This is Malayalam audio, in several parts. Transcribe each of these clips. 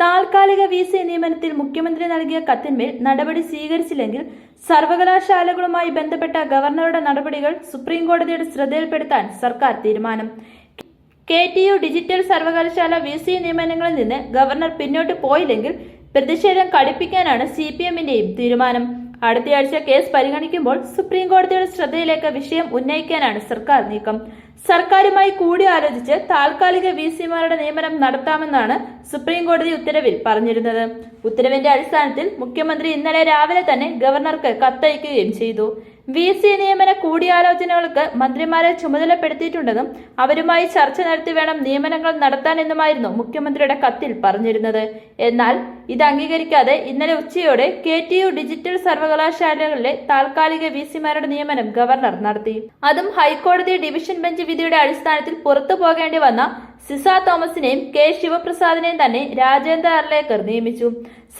താൽക്കാലിക വി സി നിയമനത്തിൽ മുഖ്യമന്ത്രി നൽകിയ കത്തിന്മേൽ നടപടി സ്വീകരിച്ചില്ലെങ്കിൽ സർവകലാശാലകളുമായി ബന്ധപ്പെട്ട ഗവർണറുടെ നടപടികൾ സുപ്രീം കോടതിയുടെ ശ്രദ്ധയിൽപ്പെടുത്താൻ സർക്കാർ തീരുമാനം. കെ ടി യു ഡിജിറ്റൽ സർവകലാശാല വി സി നിയമനങ്ങളിൽ നിന്ന് ഗവർണർ പിന്നോട്ട് പോയില്ലെങ്കിൽ പ്രതിഷേധം കടുപ്പിക്കാനാണ് സി പി എമ്മിന്റെയും തീരുമാനം. അടുത്തയാഴ്ച കേസ് പരിഗണിക്കുമ്പോൾ സുപ്രീം കോടതിയുടെ ശ്രദ്ധയിലേക്ക് വിഷയം ഉന്നയിക്കാനാണ് സർക്കാർ നീക്കം. സർക്കാരുമായി കൂടിയാലോചിച്ച് താൽക്കാലിക വി സിമാരുടെ നിയമനം നടത്താമെന്നാണ് സുപ്രീം കോടതി ഉത്തരവിൽ പറഞ്ഞിരുന്നത്. ഉത്തരവിന്റെ അടിസ്ഥാനത്തിൽ മുഖ്യമന്ത്രി ഇന്നലെ രാവിലെ തന്നെ ഗവർണർക്ക് കത്തയക്കുകയും ചെയ്തു. വി സി നിയമന കൂടിയാലോചനകൾക്ക് മന്ത്രിമാരെ ചുമതലപ്പെടുത്തിയിട്ടുണ്ടെന്നും അവരുമായി ചർച്ച നടത്തി വേണം നിയമനങ്ങൾ നടത്താനെന്നുമായിരുന്നു മുഖ്യമന്ത്രിയുടെ കത്തിൽ പറഞ്ഞിരുന്നത്. എന്നാൽ ഇത് അംഗീകരിക്കാതെ ഇന്നലെ ഉച്ചയോടെ കെ ടി യു ഡിജിറ്റൽ സർവകലാശാലകളിലെ താൽക്കാലിക വി സിമാരുടെ നിയമനം ഗവർണർ നടത്തി. അതും ഹൈക്കോടതി ഡിവിഷൻ ബെഞ്ച് വിധിയുടെ അടിസ്ഥാനത്തിൽ പുറത്തു പോകേണ്ടി വന്ന സിസ തോമസിനെയും കെ ശിവപ്രസാദിനെയും തന്നെ രാജേന്ദ്ര അർലേക്കർ നിയമിച്ചു.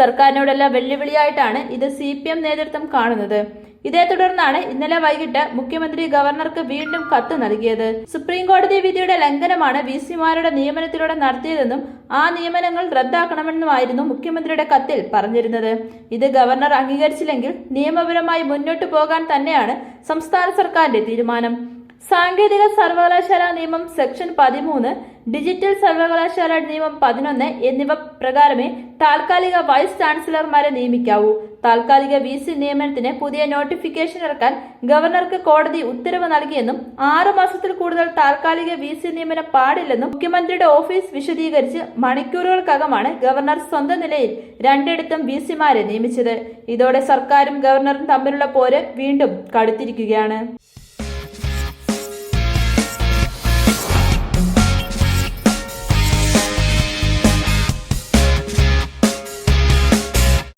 സർക്കാരിനോടുള്ള വെല്ലുവിളിയായിട്ടാണ് ഇത് സി നേതൃത്വം കാണുന്നത്. ഇതേ തുടർന്നാണ് ഇന്നലെ വൈകിട്ട് മുഖ്യമന്ത്രി ഗവർണർക്ക് വീണ്ടും കത്ത് നൽകിയത്. സുപ്രീം കോടതി വിധിയുടെ ലംഘനമാണ് വി സിമാരുടെ നിയമനത്തിലൂടെ നടത്തിയതെന്നും ആ നിയമനങ്ങൾ റദ്ദാക്കണമെന്നുമായിരുന്നു മുഖ്യമന്ത്രിയുടെ കത്തിൽ പറഞ്ഞിരുന്നത്. ഇത് ഗവർണർ അംഗീകരിച്ചില്ലെങ്കിൽ നിയമപരമായി മുന്നോട്ടു പോകാൻ തന്നെയാണ് സംസ്ഥാന സർക്കാരിന്റെ തീരുമാനം. സാങ്കേതിക സർവകലാശാല നിയമം സെക്ഷൻ പതിമൂന്ന് ഡിജിറ്റൽ സർവകലാശാല നിയമം പതിനൊന്ന് എന്നിവ പ്രകാരമേ താൽക്കാലിക വൈസ് ചാൻസലർമാരെ നിയമിക്കാവൂ. താൽക്കാലിക വി സി നിയമനത്തിന് പുതിയ നോട്ടിഫിക്കേഷൻ ഇറക്കാൻ ഗവർണർക്ക് കോടതി ഉത്തരവ് നൽകിയെന്നും ആറു മാസത്തിൽ കൂടുതൽ താൽക്കാലിക വി സി നിയമനം പാടില്ലെന്നും മുഖ്യമന്ത്രിയുടെ ഓഫീസ് വിശദീകരിച്ച് മണിക്കൂറുകൾക്കകമാണ് ഗവർണർ സ്വന്തം നിലയിൽ രണ്ടിടത്തും വി സിമാരെ നിയമിച്ചത്. ഇതോടെ സർക്കാരും ഗവർണറും തമ്മിലുള്ള പോര് വീണ്ടും കടുത്തിരിക്കുകയാണ്.